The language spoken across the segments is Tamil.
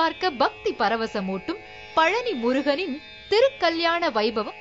பார்க்க பக்தி பரவசமூட்டும் பழனி முருகனின் திருக்கல்யாண வைபவம்.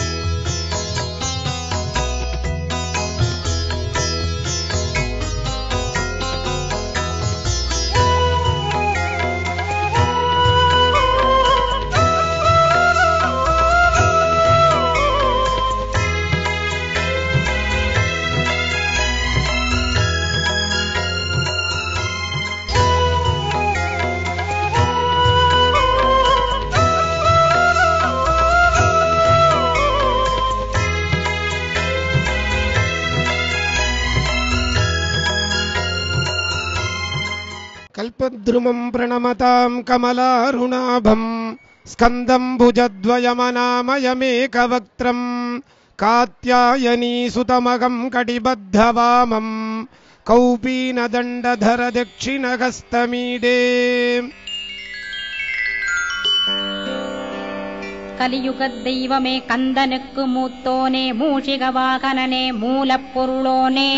కల్పద్రుమం ప్రణమతాం కమలారుణాభం స్కందం భుజద్వయమనామయమేకవక్త్రం కాత్యాయనీసుతమగం కటిబద్ధవామం కౌపీనదండధర దక్షిణహస్తమీడే கலியுகத் தெய்வமே கந்தனுக்கு மூத்தோனே மூஷிக வாகனனே மூலப்பொருளோனே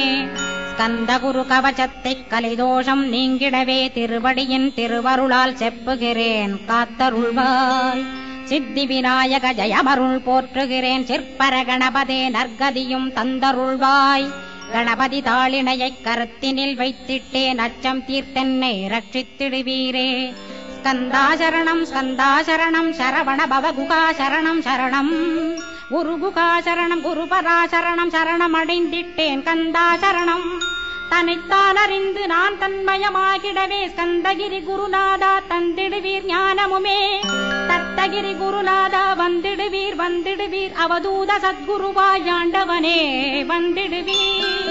கந்த குரு கவச்சத்தைக் கலிதோஷம் நீங்கிடவே திருவடியின் திருவருளால் செப்புகிறேன். காத்தருள்வாய். சித்தி விநாயக ஜெயமருள் போற்றுகிறேன். சிற்பர கணபதே நற்கதியும் தந்தருள்வாய். கணபதி தாளிணையைக் கருத்தினில் வைத்திட்டேன் அச்சம் தீர்த்தென்னை ரட்சித்திடுவீரே ஸ்கந்தாசரணம் ஸ்கந்தாசரணம் சரவண பவ குகாசரணம் சரணம். குரு குகாசரணம் குரு சரணம் அடைந்திட்டேன் கந்தாசரணம். தன்னைத்தான் அறிந்து நான் தன்மயமாகிடவே ஸ்கந்தகிரி குருநாதா தந்திடுவீர் ஞானமுமே. தத்தகிரி குருநாதா வந்திடுவீர் வந்திடுவீர். அவதூத சத்குருவாயாண்டவனே வந்திடுவீர்.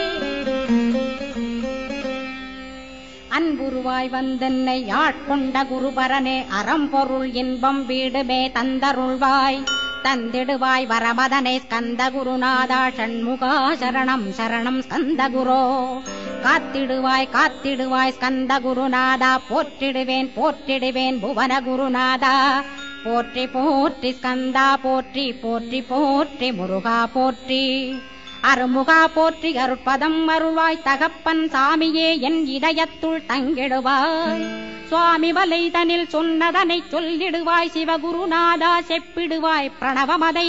அன்புருவாய் வந்தென்னை ஆட்கொண்ட குருபரனே அறம்பொருள் இன்பம் வீடுமே தந்தருள்வாய். தந்திடுவாய் வரமதனை ஸ்கந்த குருநாதா ஷண்முகா சரணம் சரணம் ஸ்கந்த குரோ காத்திடுவாய் காத்திடுவாய் ஸ்கந்த குருநாதா போற்றிடுவேன் போற்றிடுவேன் புவன குருநாதா போற்றி போற்றி ஸ்கந்தா போற்றி போற்றி போற்றி முருகா போற்றி. அருமுகா போற்றி அருட்பதம் அருள்வாய் தகப்பன் சாமியே என் இதயத்துள் தங்கிடுவாய். சுவாமி வலைதனில் சொன்னதனை சொல்லிடுவாய் சிவகுருநாதா செப்பிடுவாய் பிரணவமதை.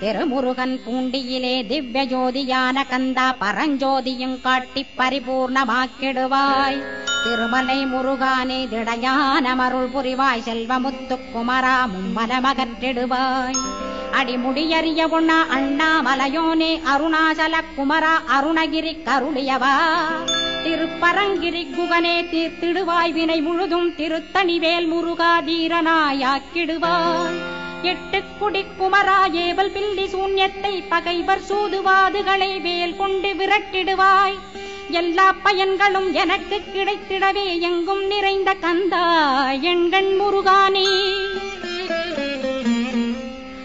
திருமுருகன் பூண்டியிலே திவ்ய ஜோதியான கந்தா பரஞ்சோதியும் காட்டி பரிபூர்ணமாக்கிடுவாய். திருமலை முருகானே திடையான மருள் புரிவாய் செல்வமுத்து குமரா மும்மலமகற்றிடுவாய். அடிமுடியறிய உண்ணா அண்ணாமலையோனே அருணாசல குமரா அருணகிரி கருளியவா. திருப்பரங்கிரி குகனே தீர்த்திடுவாய் வினை முழுதும் திருத்தணிவேல் முருகா தீரனாயாக்கிடுவாய் எட்டு குடி குமரா ஏவல் பில்லி சூன்யத்தை பகைவர் சூதுவாதுகளை வேல் கொண்டு விரட்டிடுவாய். எல்லா பயன்களும் எனக்கு கிடைத்திடவே எங்கும் நிறைந்த கந்தா எண்கண் முருகானே.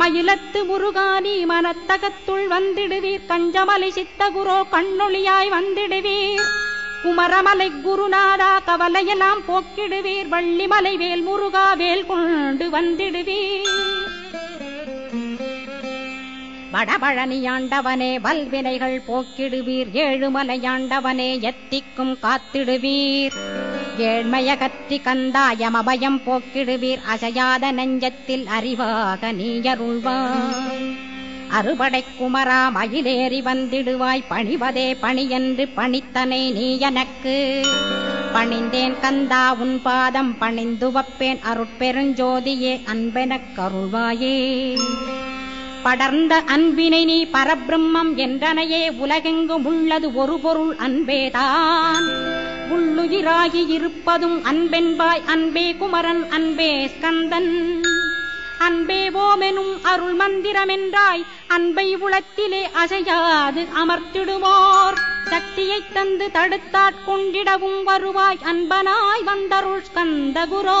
மயிலத்து முருகானி மனத்தகத்துள் வந்திடுவீர். கஞ்சமலை சித்தகுரோ கண்ணொளியாய் வந்திடுவீர். குமரமலை குருநாதா கவலையெல்லாம் போக்கிடுவீர். வள்ளிமலை வேல் முருகா வேல் கொண்டு வந்திடுவீர். வடபழனியாண்டவனே வல்வினைகள் போக்கிடுவீர். ஏழுமலையாண்டவனே எத்திக்கும் காத்திடுவீர். ஏழ்மையகற்றி கந்தாயம் அபயம் போக்கிடுவீர். அசையாத நெஞ்சத்தில் அறிவாக நீயருள்வாய் அறுபடை குமரா மயிலேறி வந்திடுவாய். பணிவதே பணியென்று பணித்தனை நீ எனக்கு பணிந்தேன் கந்தா உன் பாதம் பணிந்துவப்பேன். அருட்பெருஞ்சோதியே அன்பெனக் கருள்வாயே. படர்ந்த அன்பினை நீ பரபிரம்மம் என்றனையே உலகெங்கும் உள்ளது ஒரு பொருள் அன்பேதான். உள்ளுயிராகி இருப்பதும் அன்பென்பாய் அன்பே குமரன் அன்பே ஸ்கந்தன். அன்பே ஓமெனும் அருள் மந்திரமென்றாய் அன்பை உளத்திலே அசையாது அமர்த்திடுவோர். சக்தியை தந்து தடுத்தாட்கொண்டிடவும் வருவாய் அன்பனாய் வந்தருள் ஸ்கந்த குரோ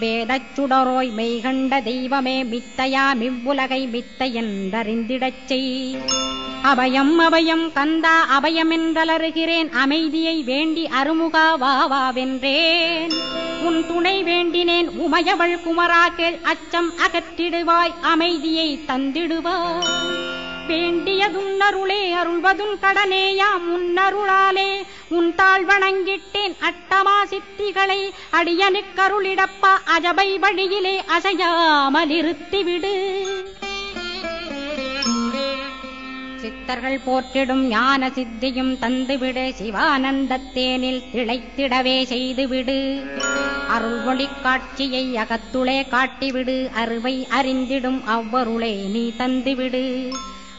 வேதச் சுடரோய் மெய்கண்ட தெய்வமே மித்தையா மிவ்வுலகை மித்தை என்றறிந்திடச் செய். அபயம் அபயம் கந்தா அபயமென்றலறுகிறேன் அமைதியை வேண்டி அருமுகா வா வா வென்றேன். உன் துணை வேண்டினேன். உமையவள் குமரா அச்சம் அகற்றிடுவாய். அமைதியை தந்திடுவாய். வேண்டியதுன்னருளே அருள்வதும் கடனேயாம் உன்னருளாலே உன் தாழ் வணங்கிட்டேன் அட்டமா சித்திகளை அடியனுக்கருளிடப்பா அஜபை வழியிலே அசையாமல் இருத்திவிடு சித்தர்கள் போற்றிடும் ஞான சித்தியும் தந்துவிடு சிவானந்தத்தேனில் திளைத்திடவே செய்துவிடு. அருள்மொழி காட்சியை அகத்துளே காட்டிவிடு அருவை அறிந்திடும் அவ்வருளை நீ தந்துவிடு.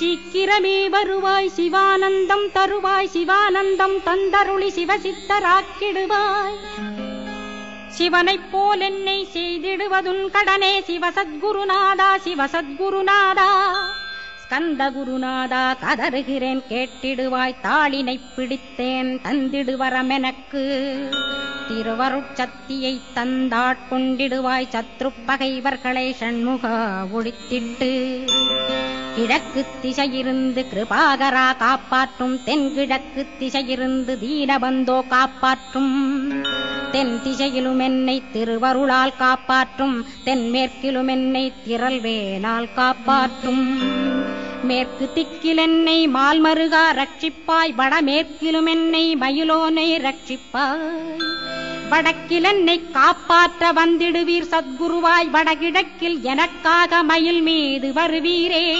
சீக்கிரமே வருவாய் சிவானந்தம் தருவாய் சிவானந்தம் தந்தருளி சிவசித்தராக்கிடுவாய். சிவனைப் போல் என்னை செய்திடுவதுன் கடனே சிவசத்குருநாதா சிவசத்குருநாதா. ஸ்கந்த குருநாதா கதறுகிறேன் கேட்டிடுவாய் தாளினைப் பிடித்தேன் தந்திடுவரமெனக்கு. திருவருட்சத்தியை தந்தாட்கொண்டிடுவாய் சத்ரு பகைவர்களை சண்முகா ஒழித்திட்டு. கிழக்கு திசையிருந்து கிருபாகரா காப்பாற்றும் தென்கிழக்கு திசையிருந்து தீனபந்தோ காப்பாற்றும். தென் திசையிலும் என்னை திருவருளால் காப்பாற்றும் தென்மேற்கிலும் என்னை திரள்வேனால் காப்பாற்றும். மேற்கு திக்கில் என்னை மால்மருகா ரட்சிப்பாய் வடமேற்கிலும் என்னை மயிலோனை ரட்சிப்பாய். வடக்கிலன்னை காப்பாற்ற வந்திடுவீர் சத்குருவாய் வடகிழக்கில் எனக்காக மயில் மீது வருவீரே.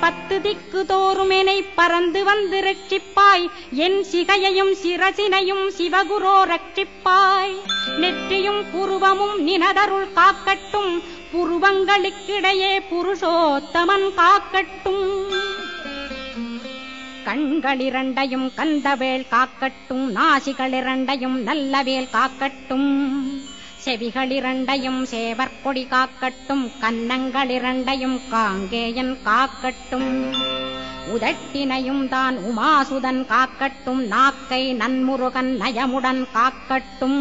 பத்து திக்கு தோறும் பறந்து வந்து ரட்சிப்பாய் என் சிகையையும் சிரசினையும் சிவகுரோ ரட்சிப்பாய். நெற்றியும் புருவமும் நினதருள் காக்கட்டும் புருவங்களுக்கிடையே புருஷோத்தமன் காக்கட்டும். கண்களிரண்டையும் கந்தவேல் காக்கட்டும் நாசிகளிரண்டையும் நல்லவேல் காக்கட்டும். செவிகளிரண்டையும் சேவற்கொடி காக்கட்டும் கன்னங்களிரண்டையும் காங்கேயன் காக்கட்டும். உதட்டினையும் தான் உமாசுதன் காக்கட்டும் நாக்கை நன்முருகன் நயமுடன் காக்கட்டும்.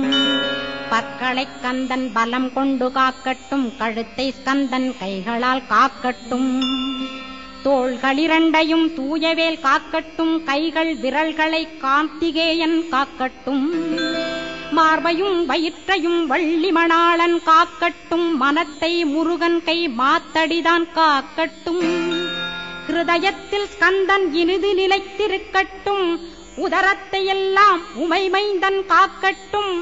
பற்களை கந்தன் பலம் கொண்டு காக்கட்டும் கழுத்தை ஸ்கந்தன் கைகளால் காக்கட்டும். தோள்களிரண்டையும் தூயவேல் காக்கட்டும் கைகள் விரல்களை காந்திகேயன் காக்கட்டும். மார்பையும் வயிற்றையும் வள்ளி மணாளன் காக்கட்டும் மனத்தை முருகன் கை மாத்தடிதான் காக்கட்டும். ஹிருதயத்தில் ஸ்கந்தன் இனிது நிலைத்திருக்கட்டும் உதரத்தை எல்லாம் உமைமைந்தன் காக்கட்டும்.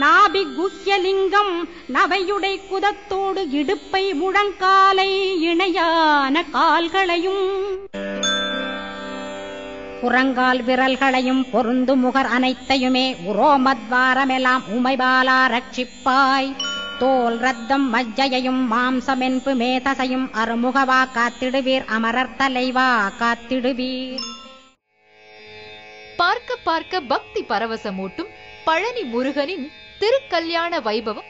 நாபி குஹ்யலிங்கம் நவையுடை குதத்தோடு இடுப்பை முழங்காலை இணையான கால்களையும் புறங்கால் விரல்களையும் பொருந்து முகர் அனைத்தையுமே உரோமத்வாரமெல்லாம் உமைபாலா ரட்சிப்பாய். தோல் ரத்தம் மஜ்ஜையையும் மாம்சமென்பு மேதசையும் அருமுகவா காத்திடுவீர் அமரர் தலைவா காத்திடுவீர். பார்க்க பார்க்க பக்தி பரவசமூட்டும் பழனி முருகனின் திருக்கல்யாண வைபவம்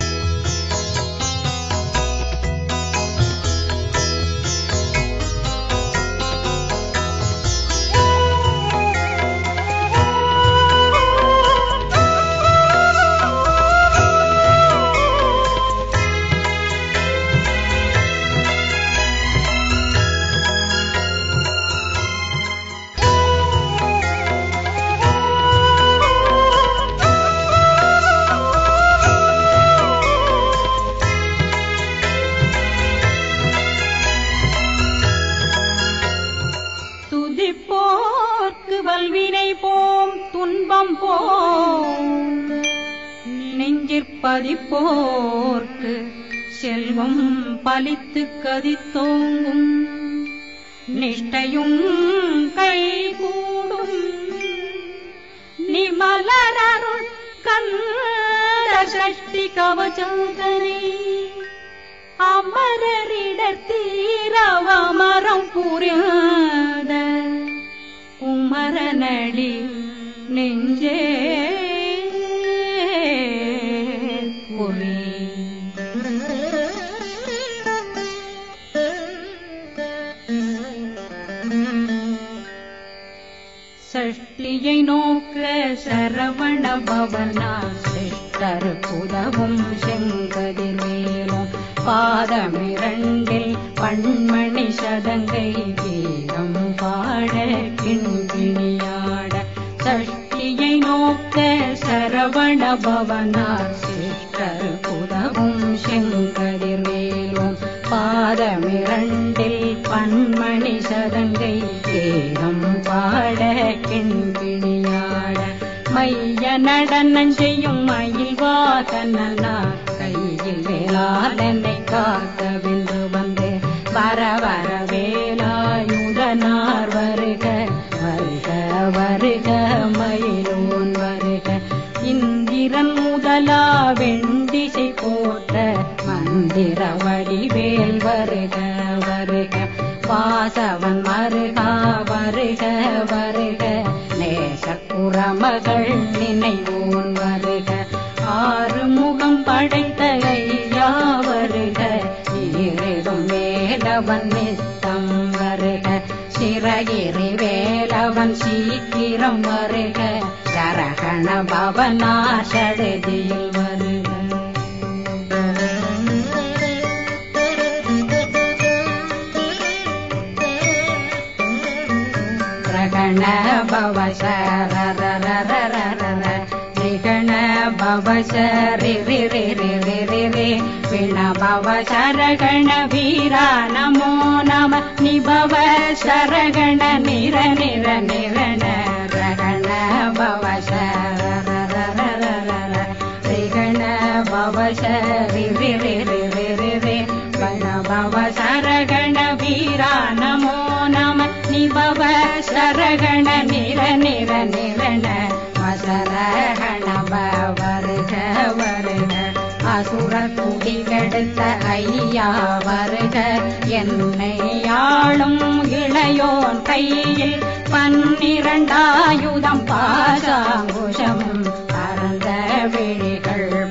निष्ठलनरु सृष्टि कवचन्दरी अमरीरमरं पुर कुमरी ने சஷ்டியை நோக்க சரவண பவனா சிஷ்டர் புதவும் செங்கதிர் மேலும் பாதமிரண்டில் பண்மணி சதங்கை வீரம் பாட கிண்கிணியாட சஷ்டியை நோக்க சரவண பவனா சிஷ்டர் புதவும் செங்கதிர் மேலும் பாதமிரண்டில் நடனம் செய்யும் மயில் வாதனார் கையில் வேளாதனை காக்க வென்று வந்து வர வர வேலாயுதனார் வருக வருக வருக மயிலோன் வருக. இந்திரன் முதலா வெண்டிசை போட்ட மந்திர வடிவேல் வருக வருக. வாசவன் வருகா வருக வருக. நேசக்குறமகள் நினைவோன் வருக. ஆறு முகம் படைத்த ஐயா வருக. ஈரிடும் வேலவன் நித்தம் வருக. சிறகிரி வேலவன் சீக்கிரம் வருக. சரகண பவனாசடுதியில் வருக. ரகண பவ बबा शिवेण बाबा सारगण वीरा नमो नम नि बव शर गण निरनिर निरगण बाब रे गण बेरे वेरेण बाबा सारगण वीरा नमो नम नि बव शरगण निरनिर नि நிர வருக வருக. அசுர குடி கெடுத்த ஐயா வருக. என்னை ஆளும் இளையோன் கையில் பன்னிரண்டாயுதம் பாசாங்குஷம். பரந்த விழிகள்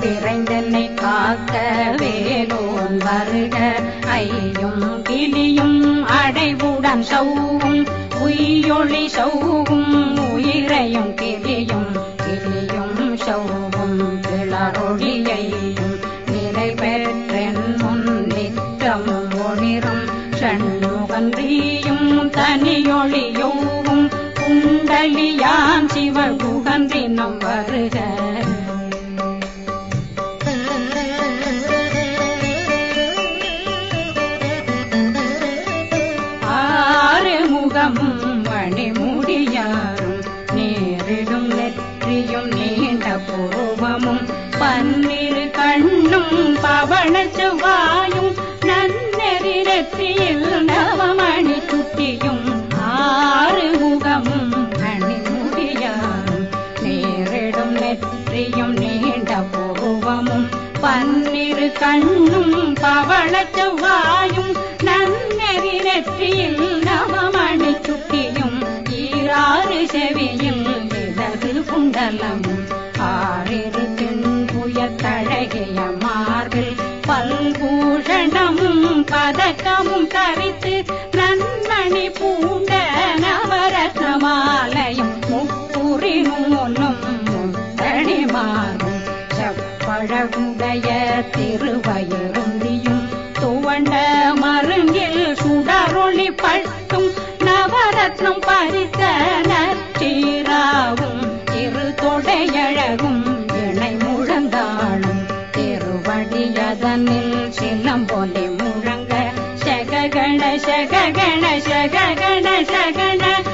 விரைந்தனை காக்க வேலோன் வருக. ஐயும் கிளியும் அடைவுடன் சௌவும் உயிரொளி சௌவும் உயிரையும் கிளியும் கிளியும் சௌவும் கிளரொழியையும் நிலை பெற்றென் முன் நிற்றம் ஒளிரும். ஷண்முகன்றியும் தனியொளியோவும் குண்டலியான் சிவகுகன்றினம் வருக. யாரும் நேரிடும் நெற்றியும் நீண்ட பூவமும் பன்னிரு கண்ணும் பவன செவ்வாயும் நன்னெறி நவமணி குட்டியும் ஆறு முகமும் அணிமுடியாரும் நேரிடும் நெற்றியும் நீண்ட பூவமும் பன்னிரு கண்ணும் பவள செவ்வாயும் நன்னெறி பதக்கமும் தரித்து நன்மணி பூண்ட நவரத்ன மாலையும் முப்புரி நூலும் முத்தடி மாறும். செப்பழகுடைய திருவயருந்தியும் துவண்ட மருங்கில் சுடரொளி பட்டும் நவரத்னம் பறித்து shagana shagana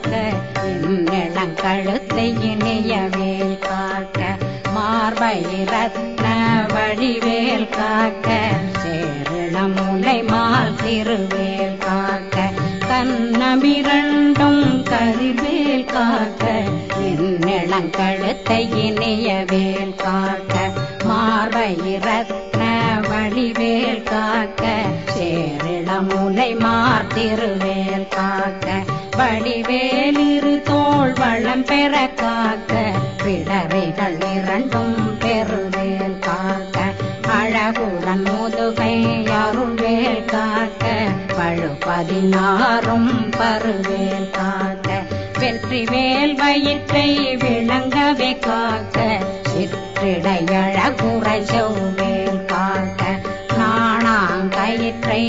காக்க கழுத்தை இணையவேல் காக்க மார்பை ரத்ன வடிவேல் காக்க சேரண முனை மால் திருவேல் காக்க கண்ணமிரண்டும் கருவேல் காக்க கழுத்தை இணையவேல் காக்க மார்பை ரத்ன வடிவேல் காக்க சேரிள முலை மார்த்திருவேல் காக்க வடிவேலிரு தோல் வளம் பெற காக்க பிடரைகள் இரண்டும் பெருவேல் காக்க. அழகுடன் முதுகை அருள்வேல் காக்க பழு பதினாறும் பருவேல் காக்க. வெற்றி வேல் வயிற்றை விளங்கவே காக்க சிற்றிடையழகுறை செவ்வேல் காக்க. நாணாங்கயிற்றை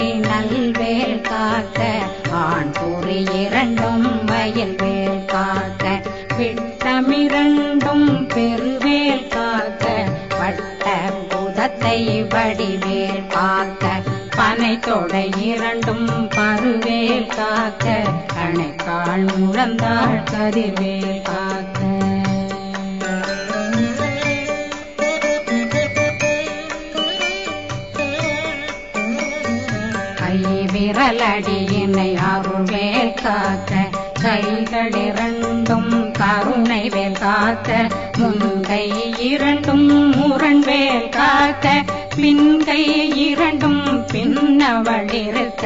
ஆண் இரண்டும் வயல் வேல் காக்க விட்டமிரண்டும் பெருவேல் காக்க வட்ட புதத்தை வடிவேல் காக்க பனை தொடை இரண்டும் பருவேல் காக்க கணைக்கால் முழந்தாள் கதிர்வேல் காக்க. கை விரலடியினை காக்க கைகள் இரண்டும் கருணை வேல் காக்க முன்கை இரண்டும் முரண்வேல் காக்க பின்கை இரண்டும் பின்னவள் இருக்க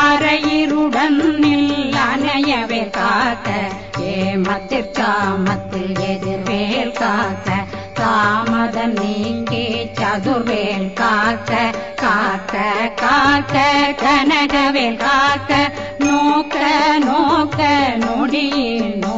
அரையிருடனில் அணையவே காக்க ஏமத்திற்காமத்தில் எதிர்வேல் காக்க தாமதம் நீங்கி சதுர்வேல் காக்க காக்க காக்க கனகவேல் காக்க நோக்க நோக்க நொடியில் நோ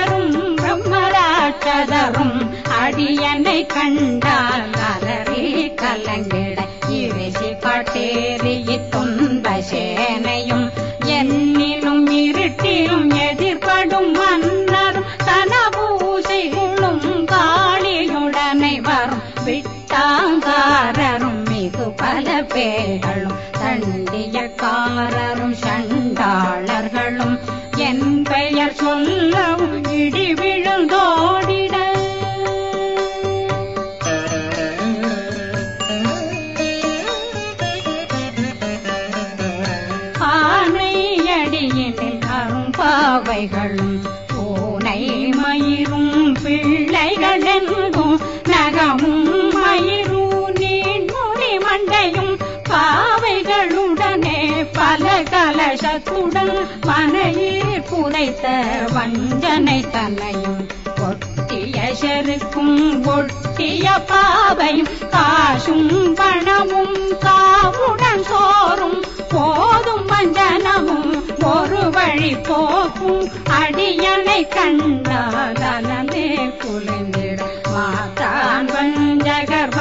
கதரும் அடியனை கண்டால் அலறி கலங்கிட இறைசி காட்டேறி துன்ப சேனையும் என்னிலும் இருட்டிலும் எதிர்படும் மன்னரும் தனபூசைகளும் காளியுடனை வரும். விட்டாங்காரரும் மிகு பல பேர்களும் தண்டியக்காரரும் அரும்பாவைகளும் பூனை மயிரும் பிள்ளைகளெங்கும் நகமும் மயிரும் நீண்முடி மண்டையும் பாவைகளுடனே பல கலசத்துடன் மனையில் புதைத்த வஞ்சனை தன்னையும் ஒட்டிய செருக்கும் ஒட்டிய பாவையும் காசும் பணமும் காவுடன் சோறும் போதும் வஞ்சனமும் ஒரு வழி போக்கும். அடியனை கண்டால் அலந்தே குளிந்திட மாத்தான் வஞ்சகர்